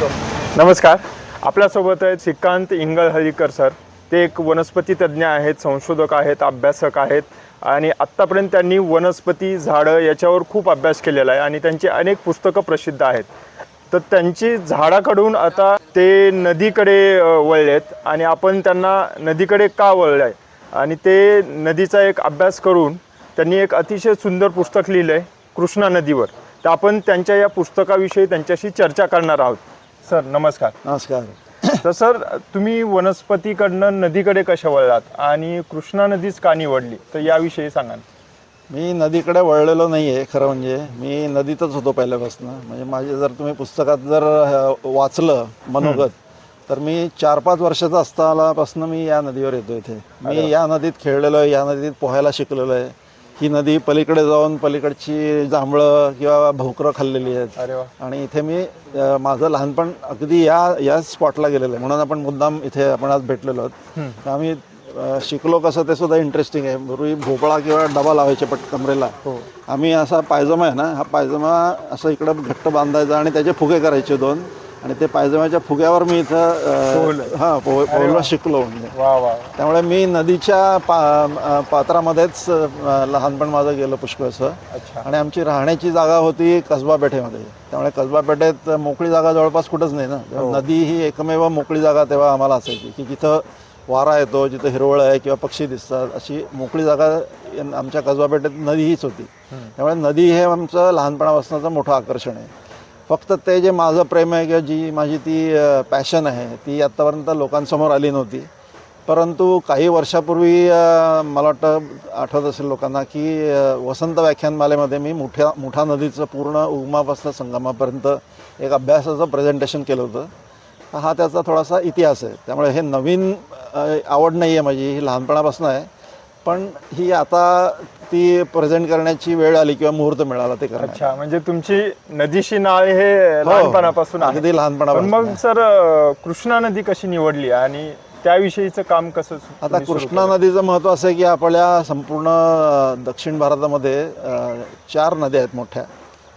नमस्कार. आपल्यासोबत आहेत श्रीकांत इंगळहळीकर सर. ते एक वनस्पती तज्ज्ञ आहेत संशोधक आहेत अभ्यासक आहेत आणि आत्तापर्यंत त्यांनी वनस्पती झाडं याच्यावर खूप अभ्यास केलेला आहे आणि त्यांची अनेक पुस्तकं प्रसिद्ध आहेत. तर त्यांची झाडाकडून आता ते नदीकडे वळलेत आणि आपण त्यांना नदीकडे का वळलं आहे आणि ते नदीचा एक अभ्यास करून त्यांनी एक अतिशय सुंदर पुस्तक लिहिलं आहे कृष्णा नदीवर. तर आपण त्यांच्या या पुस्तकाविषयी त्यांच्याशी चर्चा करणार आहोत. सर नमस्कार. नमस्कार. तर सर तुम्ही वनस्पतीकडनं नदीकडे कशा वळलात? आणि कृष्णा नदीच का निवडली? तर याविषयी सांगा. मी नदीकडे वळलेलो नाही आहे खरं म्हणजे. मी नदीतच होतो पहिल्यापासून. म्हणजे माझे जर तुम्ही पुस्तकात जर वाचलं मनोगत तर मी चार पाच वर्षाचा असतानापासून मी या नदीवर येतो इथे. मी या नदीत खेळलेलो आहे या नदीत पोहायला शिकलेलो आहे. ही नदी पलीकडे जाऊन पलीकडची जांभळं किंवा भोकरं खाल्लेली आहेत. अरे वा. आणि इथे मी अ, माझं लहानपण अगदी या या स्पॉटला गेलेलं आहे. म्हणून आपण मुद्दाम इथे आपण आज भेटलेलो आहोत. तर आम्ही अ, शिकलो कसं ते सुद्धा इंटरेस्टिंग आहे. पूर्वी भोपळा किंवा डबा लावायचे पट कमरेला. हो. आम्ही असा पायजमा आहे ना हा पायजमा असं इकडं घट्ट बांधायचा आणि त्याचे फुगे करायचे दोन. आणि ते पायजमाच्या फुग्यावर मी इथं हां पोह पोहलं शिकलो म्हणजे. त्यामुळे मी नदीच्या पा पात्रामध्येच लहानपण माझं गेलं पुष्कळसं अच्छा. आणि आमची राहण्याची जागा होती कसबा पेठेमध्ये. त्यामुळे कसबा पेठेत मोकळी जागा जवळपास कुठंच नाही ना. नदी ही एकमेव मोकळी जागा तेव्हा आम्हाला असायची. की जिथं वारा येतो जिथं हिरवळ आहे किंवा पक्षी दिसतात अशी मोकळी जागा आमच्या कसबा पेठेत नदी हीच होती त्यामुळे नदी हे आमचं लहानपणापासूनचं मोठं आकर्षण आहे. फक्त ते जे माझं प्रेम आहे किंवा जी माझी ती पॅशन आहे ती आत्तापर्यंत लोकांसमोर आली नव्हती. परंतु काही वर्षापूर्वी मला वाटतं आठवत असेल लोकांना की वसंत व्याख्यानमालेमध्ये मी मोठ्या मुठा नदीचं पूर्ण उगमापासून संगमापर्यंत एक अभ्यासाचं प्रेझेंटेशन केलं होतं. हा त्याचा थोडासा इतिहास आहे. त्यामुळे हे नवीन आवड नाही आहे माझी ही लहानपणापासून आहे. पण ही आता ती प्रेझेंट करण्याची वेळ आली किंवा मुहूर्त मिळाला ते करण्याचा अच्छा म्हणजे तुमची नदीशी नाळ हे लहानपणापासून आहे. अगदी पण लहानपणापासून मग सर अ, कृष्णा नदी कशी निवडली आणि त्याविषयीचं काम कसं सु- आता तुम्ही सुरू कृष्णा नदीचं महत्त्व असं आहे की आपल्या संपूर्ण अ, दक्षिण भारतामध्ये अ, चार नद्या आहेत मोठ्या.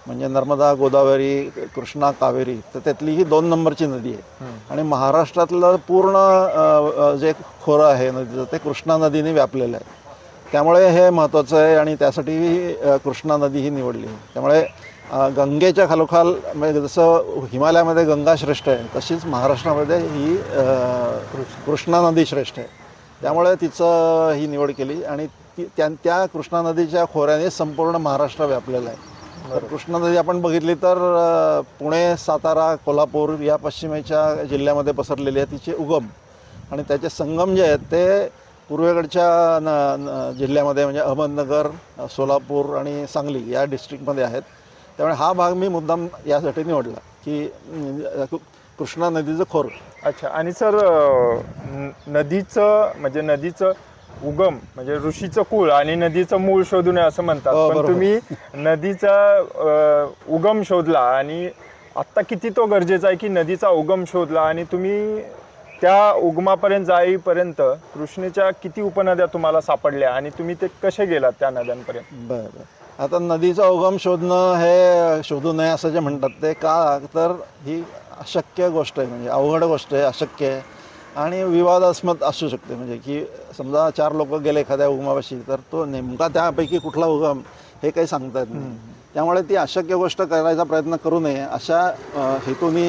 म्हणजे नर्मदा गोदावरी कृष्णा कावेरी. तर त्यातली ही दोन नंबरची नदी आहे. आणि महाराष्ट्रातलं पूर्ण अ, अ, जे खोरं आहे नदीचं ते कृष्णा नदीने व्यापलेलं आहे. त्यामुळे हे महत्त्वाचं आहे आणि त्यासाठी कृष्णा नदी ही निवडली. त्यामुळे गंगेच्या खालोखाल म्हणजे जसं हिमालयामध्ये गंगा श्रेष्ठ आहे तशीच महाराष्ट्रामध्ये ही कृष्णा नदी श्रेष्ठ आहे. त्यामुळे तिचं ही निवड केली आणि ती त्या त्या कृष्णा नदीच्या खोऱ्याने संपूर्ण महाराष्ट्र व्यापलेला आहे. तर कृष्णा नदी आपण बघितली तर पुणे सातारा कोल्हापूर या पश्चिमेच्या जिल्ह्यामध्ये पसरलेली आहे तिचे उगम. आणि त्याचे संगम जे आहेत ते पूर्वेकडच्या न न- जिल्ह्यामध्ये म्हणजे अहमदनगर सोलापूर आणि सांगली या डिस्ट्रिक्टमध्ये आहेत. त्यामुळे हा भाग मी मुद्दाम यासाठी निवडला की कृष्णा नदीचं खोर. अच्छा आणि सर नदीचं म्हणजे नदीचं उगम म्हणजे ऋषीचं कुळ आणि नदीचं मूळ शोधू नये असं म्हणतात. हो, पण. तुम्ही नदीचा उगम शोधला आणि आत्ता किती तो गरजेचा आहे की नदीचा उगम शोधला आणि तुम्ही त्या उगमापर्यंत जाईपर्यंत कृष्णेच्या किती उपनद्या तुम्हाला सापडल्या आणि तुम्ही ते कसे गेलात त्या नद्यांपर्यंत? बरं बरं. आता नदीचा उगम शोधणं हे शोधू नये असं जे म्हणतात ते का? तर ही अशक्य गोष्ट आहे म्हणजे अवघड गोष्ट आहे अशक्य आहे. आणि विवादास्पद असू शकते म्हणजे की समजा चार लोक गेले एखाद्या उगमापाशी तर तो नेमका त्यापैकी कुठला उगम हे काही सांगता येत नाही. त्यामुळे ती अशक्य गोष्ट करायचा प्रयत्न करू नये अशा हेतूनी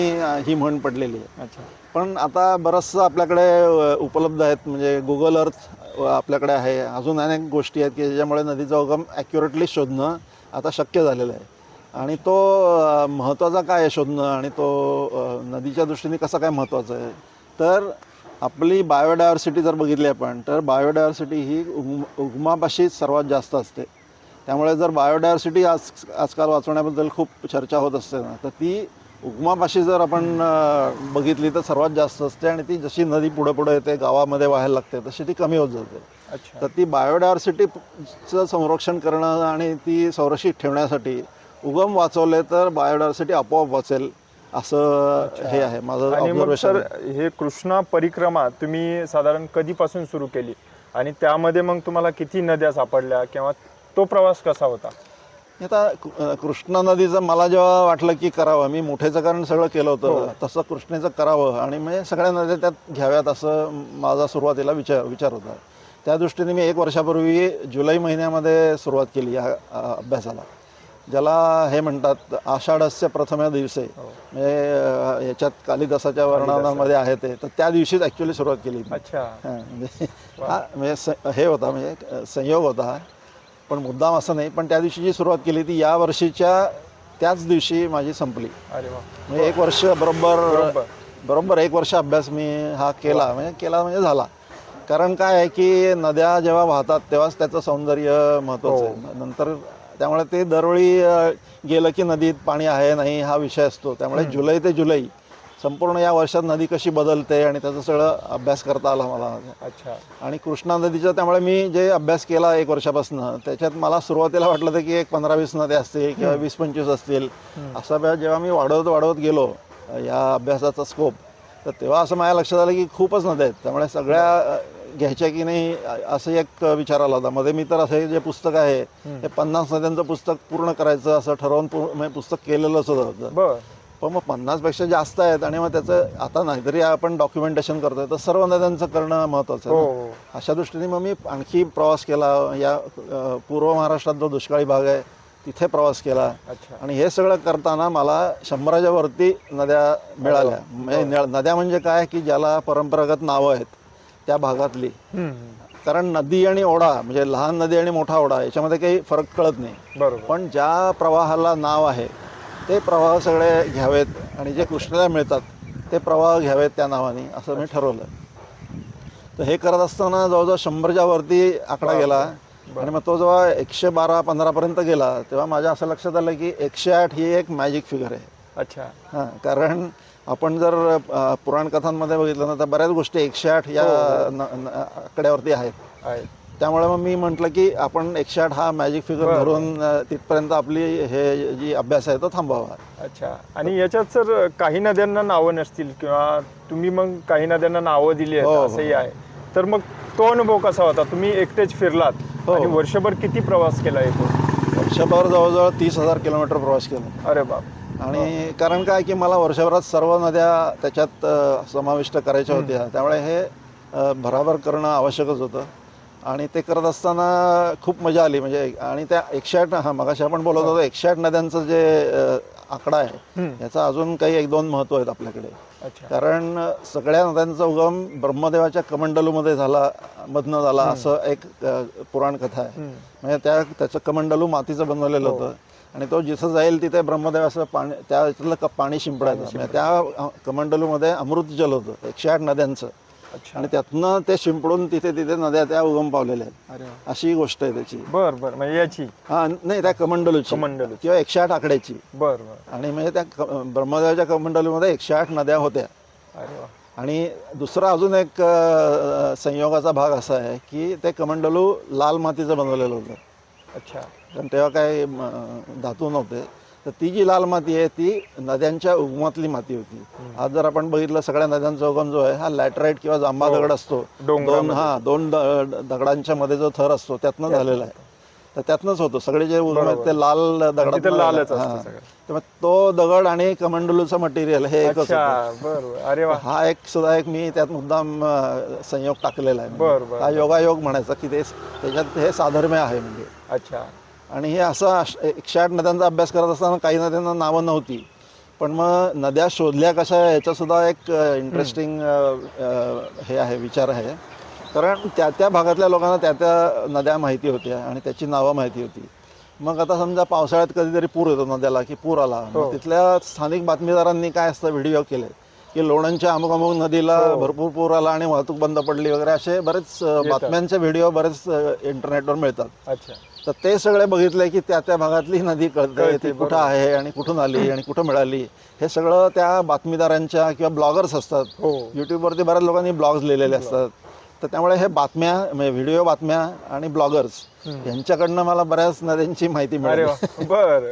ही म्हण पडलेली आहे. अच्छा. पण आता बरंचसं आपल्याकडे उपलब्ध आहेत. म्हणजे गुगल अर्थ आपल्याकडे आहे. अजून अनेक गोष्टी आहेत की ज्याच्यामुळे नदीचा उगम ॲक्युरेटली शोधणं आता शक्य झालेलं आहे. आणि तो महत्त्वाचा काय आहे शोधणं? आणि तो नदीच्या दृष्टीने कसा काय महत्त्वाचा आहे? तर आपली बायोडायव्हर्सिटी जर बघितली आपण तर बायोडायव्हर्सिटी ही उगम उगमापाशीच सर्वात जास्त असते. त्यामुळे जर बायोडायव्हर्सिटी आज आजकाल वाचवण्याबद्दल खूप चर्चा होत असते ना तर ती उगमापाशी जर आपण बघितली तर सर्वात जास्त असते आणि ती जशी नदी पुढे पुढे येते गावामध्ये व्हायला लागते तशी ती कमी होत जाते. अच्छा. तर ती बायोडायव्हर्सिटीचं संरक्षण करणं आणि ती संरक्षित ठेवण्यासाठी उगम वाचवले तर बायोडायव्हर्सिटी आपोआप वाचेल असं हे आहे माझं ऑब्झर्वेशन सर हे कृष्णा परिक्रमा तुम्ही साधारण कधीपासून सुरू केली? आणि त्यामध्ये मग तुम्हाला किती नद्या सापडल्या किंवा तो प्रवास कसा होता? आता कृष्णा नदीचं मला जेव्हा वाटलं की करावं मी मोठेचं कारण सगळं केलं होतं तसं कृष्णेचं करावं आणि म्हणजे सगळ्या नद्या त्यात घ्याव्यात असं माझा सुरुवातीला विचार विचार होता. त्या दृष्टीने मी एक वर्षापूर्वी जुलै महिन्यामध्ये सुरुवात केली या अभ्यासाला ज्याला हे म्हणतात आषाढस्य प्रथम दिवसे. म्हणजे अं, याच्यात कालिदासाच्या वर्णनामध्ये आहे ते. तर त्या दिवशीच ॲक्च्युली सुरुवात केली. अच्छा. हां, म्हणजे हा म्हणजे हे होता म्हणजे संयोग होता. हा. पण मुद्दाम असं नाही. पण त्या दिवशी जी सुरुवात केली ती या वर्षीच्या त्याच दिवशी माझी संपली. अरे वा. म्हणजे एक वर्ष बरोबर बरोबर. एक वर्ष अभ्यास मी हा केला. म्हणजे केला म्हणजे झाला. कारण काय आहे की नद्या जेव्हा वाहतात तेव्हाच त्याचं सौंदर्य महत्त्वाचं आहे. नंतर त्यामुळे ते दरवेळी गेलं की नदीत पाणी आहे नाही हा विषय असतो. त्यामुळे जुलै ते जुलै संपूर्ण या वर्षात नदी कशी बदलते आणि त्याचं सगळं अभ्यास करता आला मला. अच्छा. आणि कृष्णा नदीचं त्यामुळे मी जे अभ्यास केला एक वर्षापासून त्याच्यात मला सुरुवातीला वाटलं होतं की एक पंधरा वीस नद्या असतील किंवा वीस पंचवीस असतील असा वेळा जेव्हा मी वाढवत वाढवत गेलो या अभ्यासाचा स्कोप तर तेव्हा असं माझ्या लक्षात आलं की खूपच नद्या आहेत. त्यामुळे सगळ्या घ्यायच्या की नाही असं एक विचार आला होता. मध्ये मी तर असं जे पुस्तक आहे हे पन्नास नद्यांचं पुस्तक पूर्ण करायचं असं ठरवून म्हणजे पुस्तक केलेलंच होतं. पण मग पन्नासपेक्षा जास्त आहेत आणि मग त्याचं आता नाहीतरी आपण डॉक्युमेंटेशन करतोय तर सर्व नद्यांचं करणं महत्त्वाचं हो आहे ना. हो अशा दृष्टीने मग मी आणखी प्रवास केला. या अ, पूर्व महाराष्ट्रात जो दुष्काळी भाग आहे तिथे प्रवास केला. अच्छा. आणि हे सगळं करताना मला शंभराच्या वरती नद्या मिळाल्या. म्हणजे न- नद्या म्हणजे काय की ज्याला परंपरागत नावं आहेत त्या भागातली. हम्म. कारण नदी आणि ओढा म्हणजे लहान नदी आणि मोठा ओढा याच्यामध्ये काही फरक कळत नाही. बरोबर. पण ज्या प्रवाहाला नाव आहे ते प्रवाह सगळे घ्यावेत आणि जे कृष्णेला मिळतात ते प्रवाह घ्यावेत त्या नावाने असं मी ठरवलं तर हे करत असताना जवळजवळ शंभरच्या वरती आकडा गेला आणि मग तो जेव्हा एकशे बारा पंधरापर्यंत गेला तेव्हा माझ्या असं लक्षात आलं की एकशे आठ ही एक मॅजिक फिगर आहे. अच्छा. हां कारण आपण जर पुराणकथांमध्ये बघितलं ना तर बऱ्याच गोष्टी एकशे आठ या न- न- आकड्यावरती आहेत. आहे त्यामुळे मग मी म्हटलं की आपण एकशे आठ हा मॅजिक फिगर. धरून तिथपर्यंत आपली हे जी अभ्यास आहे तो थांबवावा. अच्छा. आणि याच्यात सर काही नद्यांना नावं नसतील किंवा तुम्ही मग काही नद्यांना नावं दिली हो, आहेत हो. असंही आहे. तर मग तो अनुभव कसा होता? तुम्ही एकटेच फिरलात हो. आणि वर्षभर किती प्रवास केला एकूण वर्षभर जवळजवळ तीस हजार किलोमीटर प्रवास केला. अरे बाप. आणि कारण काय की मला वर्षभरात सर्व नद्या त्याच्यात समाविष्ट करायच्या होत्या. त्यामुळे हे भराभर करणं आवश्यकच होतं. आणि ते करत असताना खूप मजा आली. म्हणजे आणि त्या एकशे आठ हां मगाशी आपण बोलत होतो एकशे आठ नद्यांचं जे आकडा आहे. याचा अजून काही एक दोन महत्त्व आहेत आपल्याकडे. कारण सगळ्या नद्यांचा उगम ब्रह्मदेवाच्या कमंडलूमध्ये झाला मधनं झाला असं एक पुराण कथा आहे. म्हणजे त्या त्याचं कमंडलू मातीचं बनवलेलं होतं. आणि तो जिथं जाईल तिथे ब्रह्मदेवाचं पाणी त्या त्यातलं पाणी शिंपडायचं. म्हणजे त्या कमंडलूमध्ये अमृत जल होतं एकशे आठ नद्यांचं. अच्छा. आणि त्यातनं ते शिंपडून तिथे तिथे नद्या त्या उगम पावलेल्या आहेत. अरे वा. अशी गोष्ट आहे त्याची. बर बर. म्हणजे याची? हा नाही त्या कमंडलूची. कमंडलूची. किंवा एकशे आठ आकड्याची. बर बर. आणि म्हणजे त्या क- ब्रह्मदेवाच्या कमंडलूमध्ये एकशे आठ नद्या होत्या. अरे वा. आणि दुसरा अजून एक अ, संयोगाचा भाग असा आहे की ते कमंडलू लाल मातीचं बनवलेलं होतं. अच्छा. कारण तेव्हा काय म, धातू नव्हते. तर ती जी लाल माती आहे ती नद्यांच्या उगमातली माती होती. आज जर आपण बघितलं सगळ्या नद्यांचा उगम जो आहे हा लॅटराईट किंवा जांबा दगड असतो. दोन. हा दोन दगडांच्या मध्ये जो थर असतो त्यातनं झालेला आहे. तर त्यातनंच होतो. सगळे जे उगम आहेत ते लाल दगडात तिथे लालच तो दगड आणि कमंडलूचं मटेरियल हे एकच अरे हा एक सुद्धा एक मी त्यात मुद्दाम संयोग टाकलेला आहे. हा योगायोग म्हणायचा की ते त्याच्यात हे साधर्म्य आहे म्हणजे. अच्छा. आणि हे असं एकशे आठ नद्यांचा अभ्यास करत असताना काही नद्यांना नावं नव्हती. पण मग नद्या शोधल्या कशा याचा सुद्धा एक इंटरेस्टिंग हे आहे विचार आहे. कारण त्या त्या भागातल्या लोकांना त्या त्या नद्या माहिती होत्या आणि त्याची नावं माहिती होती. मग आता समजा पावसाळ्यात कधीतरी पूर येतो नद्याला की पूर आला. हो. मग तिथल्या स्थानिक बातमीदारांनी काय असतं व्हिडिओ केले की लोणंदच्या अमुक अमुक नदीला हो. भरपूर पूर आला आणि वाहतूक बंद पडली वगैरे असे बरेच बातम्यांचे व्हिडिओ बरेच इंटरनेटवर मिळतात. अच्छा. तर ते सगळे बघितले की त्या त्या भागातली नदी कळते ती कुठं आहे आणि कुठून आली आणि कुठं मिळाली. हे सगळं त्या बातमीदारांच्या किंवा ब्लॉगर्स असतात. हो. यूट्यूबवरती बऱ्याच लोकांनी ब्लॉग्स लिहिलेले असतात. तर त्यामुळे हे बातम्या म्हणजे व्हिडिओ बातम्या आणि ब्लॉगर्स यांच्याकडनं मला बऱ्याच नद्यांची माहिती मिळाली. बर.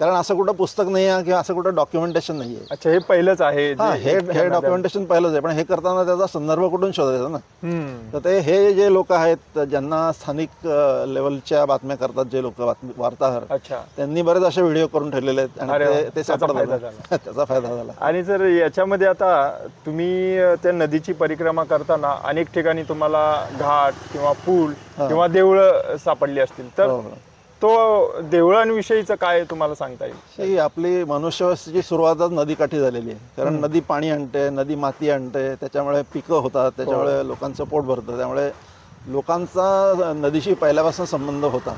कारण असं कुठं पुस्तक नाही आहे किंवा असं कुठं डॉक्युमेंटेशन नाही आहे. अच्छा हे पहिलंच आहे हा डॉक्युमेंटेशन पहिलंच आहे पण हे करताना त्याचा संदर्भ कुठून शोधायचा ना. तर ते हे जे लोक आहेत ज्यांना स्थानिक लेवलच्या बातम्या करतात जे लोक वार्ताहर अच्छा. त्यांनी बरेच असे व्हिडिओ करून ठेवलेले आहेत आणि ते- त्याचा फायदा झाला. आणि जर याच्यामध्ये आता तुम्ही त्या नदीची परिक्रमा करताना अनेक ठिकाणी तुम्हाला घाट किंवा पूल किंवा देवळं सापडली असतील तर हो, हो. तो देवळांविषयीचं काय तुम्हाला सांगता येईल? ही आपली मनुष्यवस्थेची सुरुवातच नदीकाठी झालेली आहे. कारण नदी पाणी आणते नदी माती आणते त्याच्यामुळे पिकं होतात त्याच्यामुळे लोकांचं पोट भरतं त्यामुळे लोकांचा नदीशी पहिल्यापासून संबंध होता.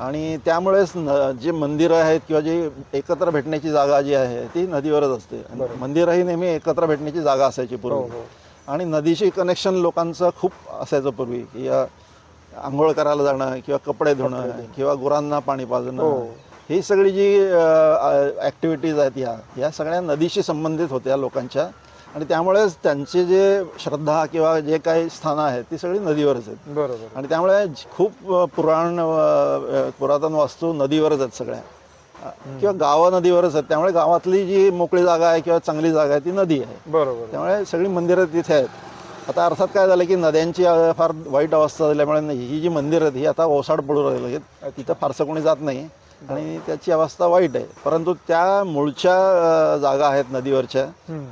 आणि त्यामुळेच न जे मंदिरं आहेत किंवा जी एकत्र भेटण्याची जागा जी आहे ती नदीवरच असते. आणि मंदिरं ही नेहमी एकत्र भेटण्याची जागा असायची हो, पूर्वी आणि नदीशी कनेक्शन लोकांचं खूप असायचं पूर्वी. की या आंघोळ करायला जाणं किंवा कपडे धुणं किंवा गुरांना पाणी पाजणं. हो. ही सगळी जी ॲक्टिव्हिटीज आहेत ह्या ह्या सगळ्या नदीशी संबंधित होत्या लोकांच्या. आणि त्यामुळेच त्यांचे जे श्रद्धा किंवा जे काही स्थानं आहेत ती सगळी नदीवरच आहेत. बरोबर. आणि त्यामुळे खूप पुराण पुरातन वास्तू नदीवरच आहेत सगळ्या. किंवा गावं नदीवरच आहेत. त्यामुळे गावातली जी मोकळी जागा आहे किंवा चांगली जागा आहे ती नदी आहे. बरोबर. त्यामुळे सगळी मंदिरं तिथे आहेत. आता अर्थात काय झालं की नद्यांची फार वाईट अवस्था झाल्यामुळे ही जी मंदिरं आहेत ही आता ओसाड पडू राहिली आहेत. तिथं फारसं कोणी जात नाही. आणि त्याची अवस्था वाईट आहे. परंतु त्या मूळच्या जागा आहेत नदीवरच्या.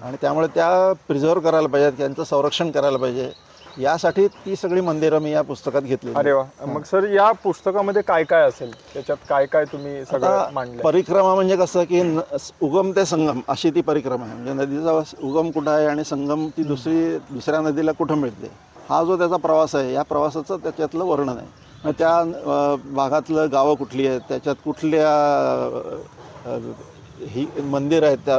आणि त्यामुळे त्या प्रिझर्व करायला पाहिजेत त्यांचं संरक्षण करायला पाहिजे. यासाठी ती सगळी मंदिरं मी या पुस्तकात घेतली अरे वा. मग सर या पुस्तकामध्ये काय काय असेल? त्याच्यात काय काय तुम्ही सगळं मांडलं परिक्रमा म्हणजे कसं की न- उगम ते संगम अशी ती परिक्रमा आहे. म्हणजे नदीचा उगम कुठं आहे आणि संगम ती दुसरी दुसऱ्या नदीला कुठं मिळते? हा जो त्याचा प्रवास आहे या प्रवासाचं त्याच्यातलं वर्णन आहे. मग त्या भागातलं गावं कुठली आहेत? त्याच्यात कुठल्या ही मंदिर आहेत त्या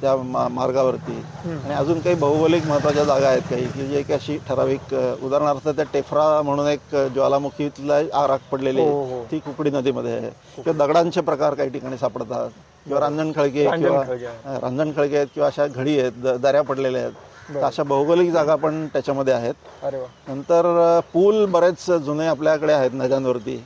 त्या मा- मार्गावरती. आणि अजून काही भौगोलिक महत्त्वाच्या जागा आहेत काही की जे काही अशी ठराविक अ, उदाहरणार्थ त्या टेफरा म्हणून एक ज्वालामुखीतला आग पडलेली हो, आहे. हो. ती कुकडी नदीमध्ये आहे. किंवा दगडांचे प्रकार काही ठिकाणी सापडतात किंवा रांजण खळगे किंवा रांजण खळगे आहेत किंवा अशा घडी आहेत द- दऱ्या पडलेल्या आहेत. तर अशा भौगोलिक जागा पण त्याच्यामध्ये आहेत. अरे वा. नंतर अ, पूल बरेच जुने आपल्याकडे आहेत नद्यांवरती.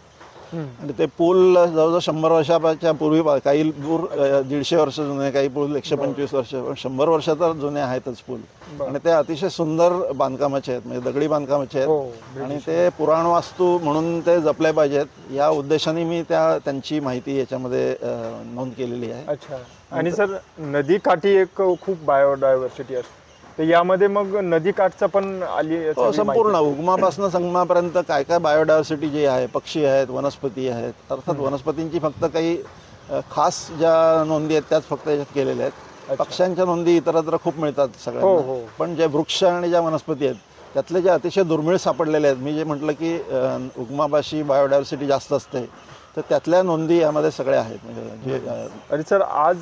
आणि ते पूल जवळजवळ शंभर वर्षाच्या पूर्वी काही अ, दीडशे वर्ष जुने काही पूल एकशे पंचवीस वर्ष पण शंभर वर्ष तर जुने आहेतच पूल. आणि ते अतिशय सुंदर बांधकामाचे आहेत म्हणजे दगडी बांधकामाचे हो आहेत आणि ते पुराण वास्तू म्हणून ते जपले पाहिजेत. या उद्देशाने मी त्या त्यांची माहिती याच्यामध्ये नोंद केलेली आहे. अच्छा. आणि सर नदीकाठी एक खूप बायोडायव्हर्सिटी असते. तर यामध्ये मग नदीकाठचं पण आली हो, सगळी संपूर्ण उगमापासून संगमापर्यंत काय काय बायोडायव्हर्सिटी जी आहे पक्षी आहेत वनस्पती आहेत अर्थात वनस्पतींची फक्त काही अ, खास ज्या नोंदी आहेत त्याच फक्त याच्यात केलेल्या आहेत. पक्ष्यांच्या नोंदी इतरत्र खूप मिळतात हो, सगळ्यांना. हो. पण जे वृक्ष आणि ज्या वनस्पती आहेत त्यातले जे अतिशय दुर्मिळ सापडलेले आहेत मी जे म्हटलं की अ, उगमापाशी बायोडायव्हर्सिटी जास्त असते तर त्यातल्या नोंदी यामध्ये सगळ्या आहेत. म्हणजे जे अ, आणि सर आज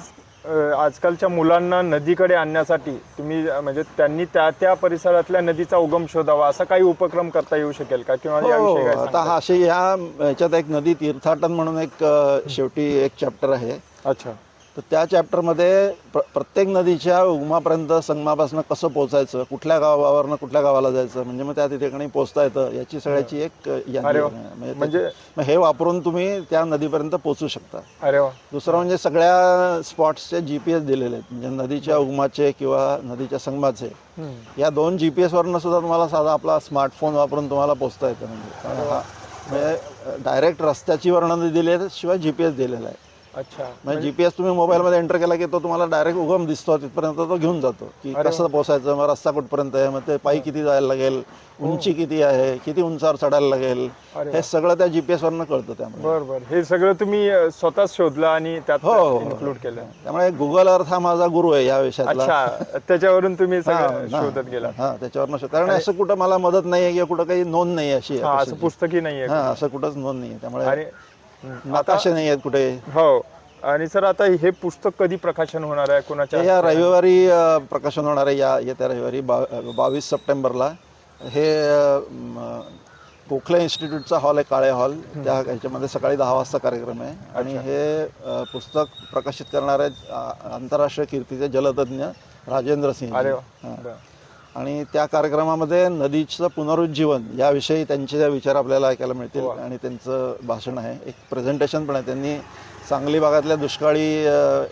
आजकालच्या मुलांना नदीकडे आणण्यासाठी तुम्ही म्हणजे त्यांनी त्या त्या परिसरातल्या नदीचा उगम शोधावा असा काही उपक्रम करता येऊ शकेल का किंवा हो याविषयी काय आता? हा असे ह्या ह्याच्यात एक नदी तीर्थाटन म्हणून एक शेवटी एक चॅप्टर आहे अच्छा तर त्या चॅप्टरमध्ये प्र प्रत्येक नदीच्या उगमापर्यंत संगमापासून कसं पोहोचायचं कुठल्या गावावरनं कुठल्या गावाला जायचं म्हणजे मग त्या ठिकाणी पोहोचता येतं याची सगळ्याची एक. म्हणजे म्हणजे- हे वापरून तुम्ही त्या नदीपर्यंत पोहोचू शकता. अरे वा. दुसरं म्हणजे सगळ्या स्पॉट्सचे जी पी एस दिलेले आहेत. म्हणजे नदीच्या उगमाचे किंवा नदीच्या संगमाचे. या दोन जी पी एसवरनं सुद्धा तुम्हाला साधा आपला स्मार्टफोन वापरून तुम्हाला पोहोचता येतं. म्हणजे हा- म्हणजे डायरेक्ट रस्त्याची वर्णनं दिली आहेत शिवाय जी पी एस दिलेला आहे. अच्छा. म्हणजे जीपीएस तुम्ही मोबाईलमध्ये एंटर केला की तो तुम्हाला डायरेक्ट उगम दिसतो तिथपर्यंत तो घेऊन जातो. की कसं पोहोचायचं मग रस्ता कुठपर्यंत आहे मग ते पायी किती जायला लागेल उंची किती आहे किती उंचावर चढायला लागेल हे सगळं त्या जीपीएस वरनं कळतं त्यामुळे बर बर. हे सगळं तुम्ही स्वतःच शोधलं आणि त्यात हो, हो, हो. इन्क्लूड केलं. त्यामुळे गुगल अर्थ हा माझा गुरु आहे या विषयातला. त्याच्यावरून तुम्ही हा, शोधत गेला हा त्याच्यावरनं शोध- कारण असं कुठं मला मदत नाही आहे किंवा कुठं काही नोंद नाही अशी हा असं पुस्तकही नाहीये हा असं कुठंच नोंद नाही त्यामुळे. नकाशे नाही आहेत कुठे? हो. आणि सर आता हे पुस्तक कधी प्रकाशन होणार आहे? कोणाच्या या रविवारी प्रकाशन होणार आहे या येत्या रविवारी बा बावीस सप्टेंबरला. हे गोखले इन्स्टिट्यूटचा हॉल आहे काळे हॉल. त्या ह्याच्यामध्ये सकाळी दहा वाजता कार्यक्रम आहे. आणि हे पुस्तक प्रकाशित करणार आंतरराष्ट्रीय कीर्तीचे जलतज्ञ राजेंद्र सिंह अरे. आणि त्या कार्यक्रमामध्ये नदीचं पुनरुज्जीवन याविषयी त्यांचे विचार आपल्याला ऐकायला मिळतील वा. आणि त्यांचं भाषण आहे. एक प्रेझेंटेशन पण आहे. त्यांनी सांगली भागातल्या दुष्काळी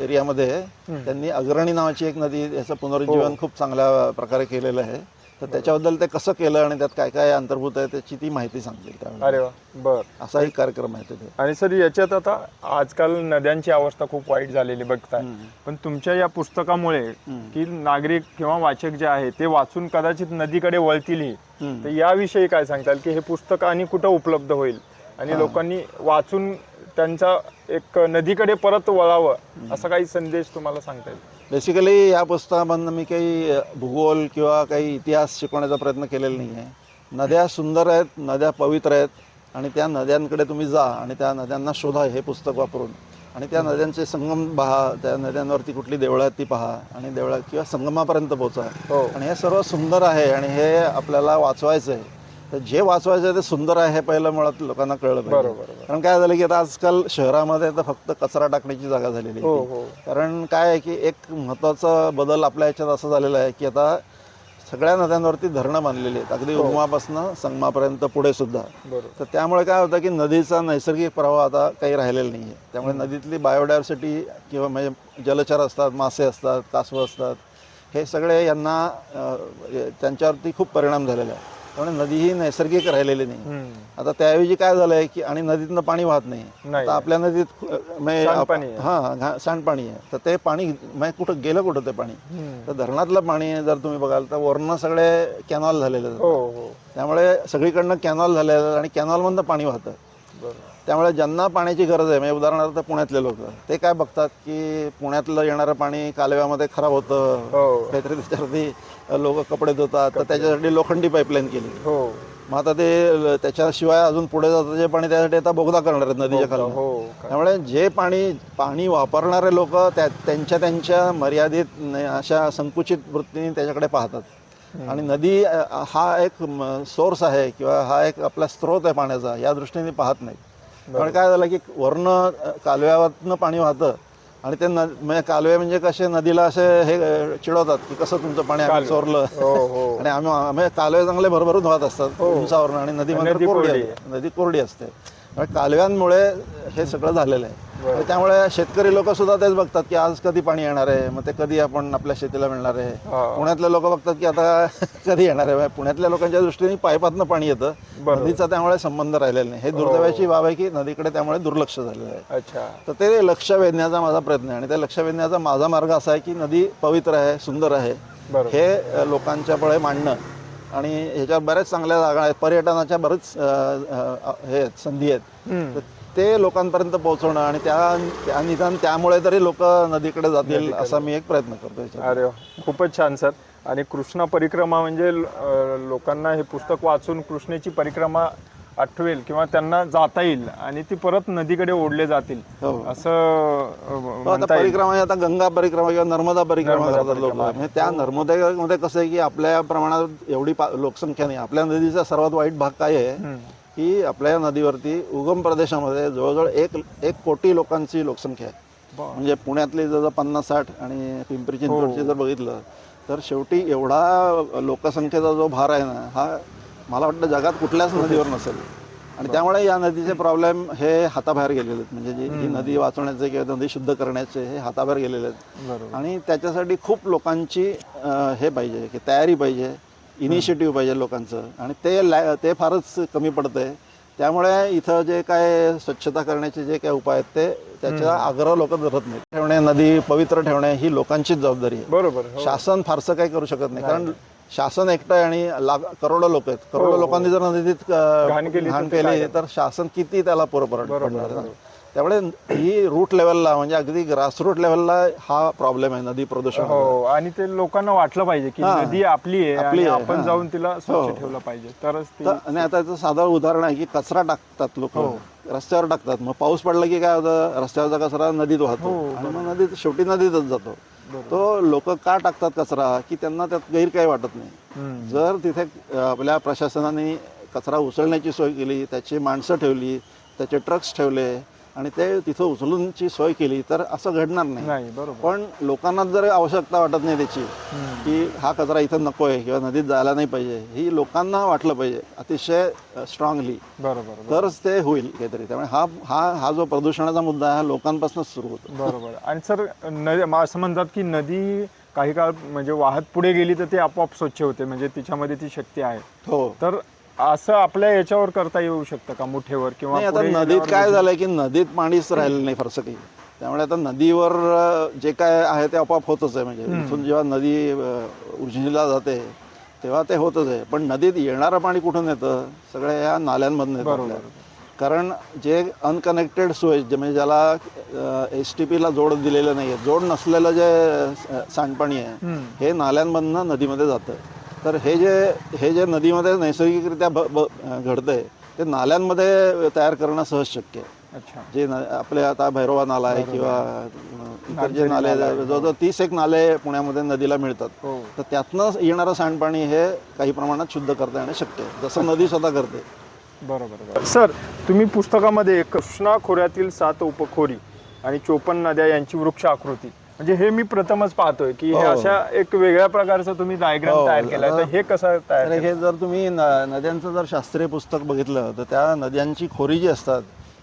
एरियामध्ये त्यांनी अग्रणी नावाची एक नदी याचं पुनरुज्जीवन खूप चांगल्या प्रकारे केलेलं आहे. तर त्याच्याबद्दल ते कसं केलं आणि त्यात काय काय अंतर्भूत आहे त्याची ती माहिती सांगतील त्यावेळी. अरे वा बर. असा एक कार्यक्रम आहे तिथे. आणि सर याच्यात आता आजकाल नद्यांची अवस्था खूप वाईट झालेली बघताय. पण तुमच्या या पुस्तकामुळे की नागरिक किंवा वाचक जे आहे ते वाचून कदाचित नदीकडे वळतीलही हम्म. तर याविषयी काय सांगताल की हे पुस्तक आणि कुठं उपलब्ध होईल? आणि लोकांनी वाचून त्यांचा एक नदीकडे परत वळावं असा काही संदेश तुम्हाला सांगता येईल? बेसिकली या पुस्तकामधनं मी काही भूगोल किंवा काही इतिहास शिकवण्याचा प्रयत्न केलेला नाही आहे नद्या सुंदर आहेत नद्या पवित्र आहेत आणि त्या नद्यांकडे तुम्ही जा आणि त्या नद्यांना शोधा हे पुस्तक वापरून. आणि त्या नद्यांचे संगम पहा त्या नद्यांवरती कुठली देवळं आहेत ती पहा आणि देवळा किंवा संगमापर्यंत पोहोचा. हो. आणि हे सर्व सुंदर आहे आणि हे आपल्याला वाचवायचं आहे तर जे वाचवायचं आहे ते सुंदर आहे हे पहिलं मुळात लोकांना कळलं पाहिजे. बरोबर बरोबर. कारण काय झालं की आता आजकाल शहरामध्ये तर फक्त कचरा टाकण्याची जागा झालेली आहे हो ती. हो. कारण काय आहे की एक महत्त्वाचा बदल आपल्या ह्याच्यात असं झालेला आहे की आता सगळ्या नद्यांवरती धरणं बांधलेली आहेत. अगदी उगमापासून संगमापर्यंत पुढे सुद्धा. बरोबर. तर त्यामुळे काय होतं की नदीचा नैसर्गिक प्रवाह आता काही राहिलेला नाही आहे त्यामुळे नदीतली बायोडायव्हर्सिटी किंवा म्हणजे जलचर असतात मासे असतात कासवं असतात हे सगळे यांना अ, त्यांच्यावरती खूप परिणाम झालेला आहे. त्यामुळे नदी ही नैसर्गिक राहिलेली नाही. आता त्याऐवजी काय झालंय की आणि नदीतनं पाणी वाहत नाही आता आपल्या नदीत. हां सांडपाणी आहे तर ते पाणी कुठं गेलं कुठं ते पाणी. तर धरणातलं पाणी जर तुम्ही बघाल तर वरनं सगळे कॅनॉल झालेले. हो हो त्यामुळे सगळीकडनं कॅनॉल झालेलं आणि कॅनॉलमधनं पाणी वाहतं त्यामुळे ज्यांना पाण्याची गरज आहे म्हणजे उदाहरणार्थ पुण्यातले लोक ते काय बघतात की पुण्यातलं येणारं पाणी कालव्यामध्ये खराब होतं. हो. काहीतरी त्याच्यावरती लोक कपडे धुतात तर त्याच्यासाठी लोखंडी पाईपलाईन केली. हो. मग आता ते त्याच्याशिवाय अजून पुढे जातं जे पाणी त्यासाठी आता बोगदा करणार आहेत नदीच्या खाली हो त्यामुळे जे पाणी पाणी वापरणारे लोक त्या त्यांच्या त्यांच्या मर्यादित अशा संकुचित वृत्तीने त्याच्याकडे पाहतात. आणि नदी हा एक सोर्स आहे किंवा हा एक आपला स्रोत आहे पाण्याचा या दृष्टीने पाहत नाहीत. पण काय झालं की वरनं कालव्यावरनं पाणी वाहतं आणि ते म्हणजे कालवे म्हणजे कसे नदीला असे हे चिडवतात की कसं तुमचं पाणी आम्ही चोरलं. हो हो. आणि आम्ही कालवे चांगले भरभरून वाहत असतात उंचावरून आणि नदी कोरडी नदी कोरडी असते. कालव्यांमुळे हे सगळं झालेलं आहे. त्यामुळे शेतकरी लोक सुद्धा तेच बघतात की आज कधी पाणी येणार आहे मग ते कधी आपण आपल्या शेतीला मिळणार आहे. हा. पुण्यातले लोक बघतात की आता कधी येणार आहे? पुण्यातल्या लोकांच्या दृष्टीने पाईपातनं पाणी येतं. नदीचा त्यामुळे संबंध राहिलेला नाही. हे दुर्दैवाची बाब आहे की नदीकडे त्यामुळे दुर्लक्ष झालेलं आहे. अच्छा. तर ते लक्ष वेधण्याचा माझा प्रयत्न आहे आणि ते लक्ष वेधण्याचा माझा मार्ग असा आहे की नदी पवित्र आहे सुंदर आहे. हे अ, लोकांच्या पुढे मांडणं आणि ह्याच्यावर बऱ्याच चांगल्या जागा आहेत. पर्यटनाच्या बरेच हे आहेत संधी आहेत. तर ते लोकांपर्यंत पोहोचवणं आणि त्या त्या निदान त्यामुळे तरी लोक नदीकडे जातील असा मी एक प्रयत्न करतो अरे. खूपच छान सर. आणि कृष्णा परिक्रमा म्हणजे लोकांना हे पुस्तक वाचून कृष्णेची परिक्रमा आठवेल किंवा त्यांना जाता येईल आणि ती परत नदीकडे ओढले जातील हो असं हो, आता म्हणता येईल परिक्रमा आता गंगा परिक्रमा किंवा नर्मदा परिक्रमा नर्मदा करतात लोक परिक्रमा. म्हणजे त्या नर्मदेमध्ये कसं आहे की आपल्या प्रमाणात एवढी पा- लोकसंख्या नाही आपल्या नदीचा सर्वात वाईट भाग काय आहे हम्म. की आपल्या नदीवरती उगम प्रदेशामध्ये जवळजवळ एक एक कोटी लोकांची लोकसंख्या आहे बा. म्हणजे पुण्यातली जर पन्नास साठ आणि पिंपरी चिंचवडची जर बघितलं तर शेवटी एवढा लोकसंख्येचा जो भार आहे ना हा मला वाटतं जगात कुठल्याच नदीवर नसेल. आणि त्यामुळे या नदीचे प्रॉब्लेम हे हाताबाहेर गेलेले आहेत. म्हणजे जी ही नदी वाचवण्याचे किंवा नदी शुद्ध करण्याचे हे हाताबाहेर गेलेले आहेत. आणि त्याच्यासाठी खूप लोकांची हे पाहिजे की तयारी पाहिजे इनिशिएटिव्ह पाहिजे लोकांचं. आणि ते लॅ ते फारच कमी पडतं आहे त्यामुळे इथं जे काय स्वच्छता करण्याचे जे काय उपाय आहेत ते त्याचा आग्रह लोक धरत नाहीत. ठेवणे नदी पवित्र ठेवणे ही लोकांचीच जबाबदारी आहे. बरोबर हो. शासन फारसं काही करू शकत नाही. कारण शासन एकटं आहे आणि लाख करोडो लोक आहेत. करोडो लोकांनी जर नदीत अं, घाण केली तर घाण ते काय केली तर शासन किती त्याला पुरं पड- पडणार ना? त्यामुळे ही रूट लेवलला म्हणजे अगदी ग्रासरूट लेवलला हा प्रॉब्लेम आहे नदी प्रदूषण हो आणि ते लोकांना वाटलं पाहिजे की हा. नदी आपली आहे आपली आपण हा. जाऊन तिला हो. स्वच्छ ठेवलं पाहिजे. तरच आणि आता याचं साधं उदाहरण आहे की कचरा टाकतात लोक. हो. रस्त्यावर टाकतात. मग पाऊस पडला की काय होतं? रस्त्यावरचा कचरा नदीत वाहतो. हो, आणि मग नदीत शेवटी नदीतच जातो. तो लोक का टाकतात कचरा? की त्यांना त्यात गैर काही वाटत नाही. जर तिथे आपल्या प्रशासनाने कचरा उचलण्याची सोय केली त्याची माणसं ठेवली त्याचे ट्रक्स ठेवले आणि ते तिथं उचलूनची सोय केली तर असं घडणार नाही. नाही बरोबर. पण लोकांना जर आवश्यकता वाटत नाही त्याची की हा कचरा इथं नको आहे किंवा नदीत जायला नाही पाहिजे ही लोकांना वाटलं पाहिजे अतिशय स्ट्रॉंगली बरोबर तरच ते होईल काहीतरी. त्यामुळे हा हा हा जो प्रदूषणाचा मुद्दा आहे हा लोकांपासूनच सुरू होतो. बरोबर. आणि सर नदी असं म्हणतात की नदी काही काळ म्हणजे वाहत पुढे गेली तर ते आपोआप स्वच्छ होते म्हणजे तिच्यामध्ये ती शक्ती आहे. हो. तर असं आपल्या याच्यावर करता येऊ शकतं का? मुठेवर किंवा नाही आता पुढे नदीत काय झालंय की नदीत पाणीच राहिलं नाही फारसं काही. त्यामुळे आता नदीवर अं, जे काय आहे ते आपोआप होतच आहे. म्हणजे इथून जेव्हा नदी अं, उजनीला जाते तेव्हा ते होतच आहे. पण नदीत येणारं पाणी कुठून येतं? सगळ्या या नाल्यांमधून येतं. आपल्या. कारण जे अनकनेक्टेड सोय जे म्हणजे ज्याला एस टी पीला जोड दिलेलं नाही आहे जोड नसलेलं जे अं, सांडपाणी आहे. हे नाल्यांमधनं नदीमध्ये जातं. तर हे जे हे जे नदीमध्ये नैसर्गिकरित्या ब ब घडतंय ते नाल्यांमध्ये तयार करणं सहज शक्य आहे. अच्छा. जे न- आपले आता भैरवा नाला आहे किंवा इतर जे नाले जवळजवळ तीस एक नाले पुण्यामध्ये नदीला मिळतात. हो. तर त्यातनं येणारं सांडपाणी हे काही प्रमाणात शुद्ध करता येणं शक्य आहे. जसं नदी स्वतः करते. बरोबर बरोबर. सर तुम्ही पुस्तकामध्ये कृष्णा खोऱ्यातील सात उपखोरी आणि चोपन्न नद्या यांची वृक्ष आकृती म्हणजे हे मी प्रथमच पाहतोय की हे हो. अशा एक वेगळ्या प्रकारचं तुम्ही डायग्राम हो, तयार केलाय. तर हे कसं तयार हे जर तुम्ही न- नद्यांचं जर शास्त्रीय पुस्तक बघितलं तर त्या नद्यांची खोरी जी असतात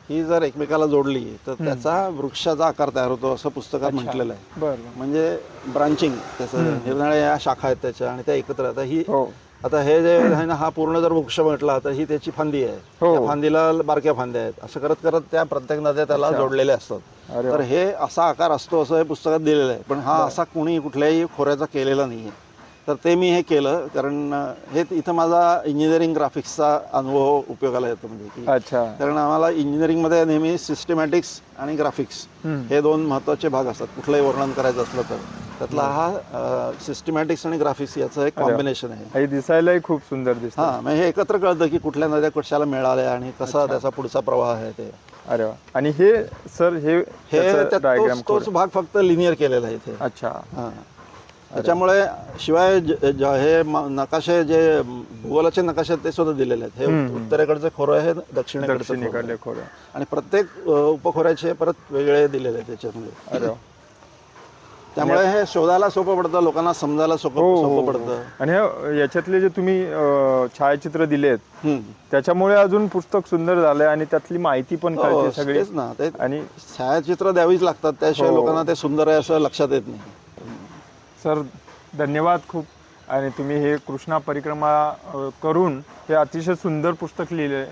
ही जर एकमेकाला जोडली तर त्याचा वृक्षाचा आकार तयार होतो असं पुस्तकात म्हटलेलं आहे. बरं. म्हणजे ब्रांचिंग त्याचं निरनिळ्या शाखा आहेत त्याच्या आणि त्या एकत्र आता ही हो. आता हे जे आहे ना हा पूर्ण जर वृक्ष म्हटला तर ही त्याची फांदी आहे. हो. त्या फांदीला बारक्या फांद्या आहेत. असं करत करत त्या प्रत्येक नद्या त्याला जोडलेल्या असतात. अरे तर हे असा आकार असतो असं हे पुस्तकात दिलेलं आहे. पण हा असा कोणी कुठल्याही खोऱ्याचा केलेला नाही आहे तर ते मी हे केलं कारण अं, हे इथं माझा इंजिनिअरिंग ग्राफिक्सचा अनुभव उपयोगाला येतो म्हणजे की अच्छा. कारण आम्हाला इंजिनिअरिंगमध्ये नेहमी सिस्टमॅटिक्स आणि ग्राफिक्स. हे दोन महत्त्वाचे भाग असतात. कुठलंही वर्णन करायचं असलं तर. त्यातला हा सिस्टमॅटिक्स आणि ग्राफिक्स याचं एक कॉम्बिनेशन आहे. हे दिसायलाही खूप सुंदर दिसत. हा मग हे एकत्र कळतं की कुठल्या नद्या कशाला मिळाल्या आणि कसा त्याचा पुढचा प्रवाह आहे ते. अरे वा. आणि हे सर हे हे तोच- भाग फक्त लिनियर केलेला आहे इथे. अच्छा. हा. त्याच्यामुळे शिवाय हे नकाशे जे भूगोलाचे नकाशे ते सुद्धा दिलेले आहेत. हे उत्तरेकडचे खोरं आहे दक्षिणेकडचं खोरं आणि प्रत्येक उपखोऱ्याचे परत वेगळे दिलेले आहेत त्याच्यामध्ये. अरे. त्यामुळे हे शोधायला सोपं पडतं लोकांना समजायला सोपं हो, हो, सोपं हो. पडतं. आणि हे याच्यातले जे तुम्ही अं, छायाचित्र दिलेत. त्याच्यामुळे अजून पुस्तक सुंदर झालंय आणि त्यातली माहिती पण हो, कळते सगळी. तेच ना. ते आणि छायाचित्र द्यावीच लागतात त्याशिवाय हो. लोकांना ते सुंदर आहे असं लक्षात येत नाही. सर धन्यवाद खूप. आणि तुम्ही हे कृष्णा परिक्रमा अ, करून हे अतिशय सुंदर पुस्तक लिहिले.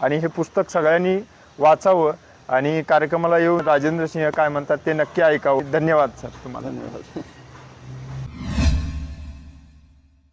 आणि हे पुस्तक सगळ्यांनी वाचावं. आणि कार्यक्रमाला येऊन राजेंद्र सिंह काय म्हणतात ते नक्की ऐकावं. धन्यवाद सर तुम्हाला. धन्यवाद.